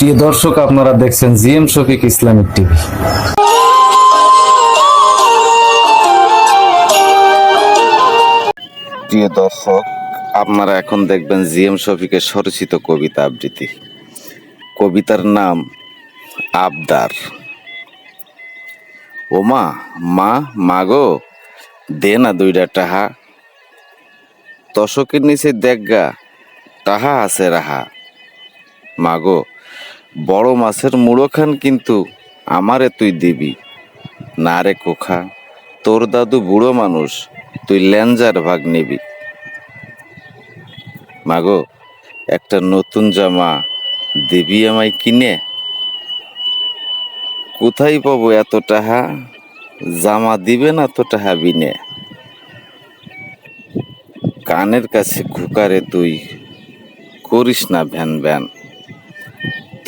প্রিয় দর্শক, আপনারা দেখছেন জিএম শফিক ইসলামিক টিভি। প্রিয় দর্শক, আপনারা এখন দেখবেন জিএম শফিকের স্বরচিত কবিতা আবৃত্তি। কবিতার নাম আবদার। ও মা মা মাগো, দে না দুইটা টাহা। তশকের নিচে দেখগা টাহা আছে রাহা। মাগো বড় মাছের মুড়ো খান কিন্তু আমারে তুই দিবি। না রে কোখা তোর দাদু বুড়ো মানুষ, তুই ল্যাঞ্জার ভাগ নিবি। মাগো, একটা নতুন জামা দিবি আমায় কিনে? কোথায় পাবো এত টাহা? জামা দিবে না তো টাহা বিনে? কানের কাছে খুকারে তুই, করিস না ভ্যান ভ্যান।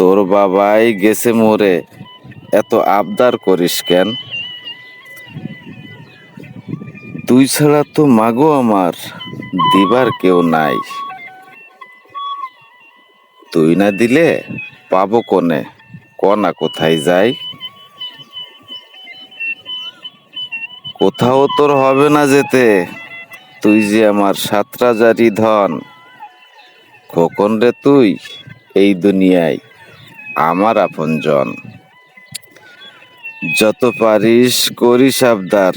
তোর বাবাই গেছে মোরে। এত আবদার করিস কেন? তুই ছাড়া তো মাগো আমার, দিবার কেউ নাই। তুই না দিলে পাবো কোনে? কনা কোথায় যাই? কোথাও তোর হবে না যেতে। তুই যে আমার সাতরা জারি ধন, খোকন রে তুই এই দুনিয়ায়। আমার আপনজন। যত পারিস করিস আবদার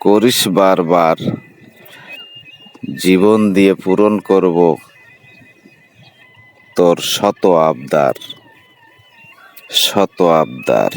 করিস বারবার। জীবন দিয়ে পূরণ করব তোর শত আবদার শত আবদার।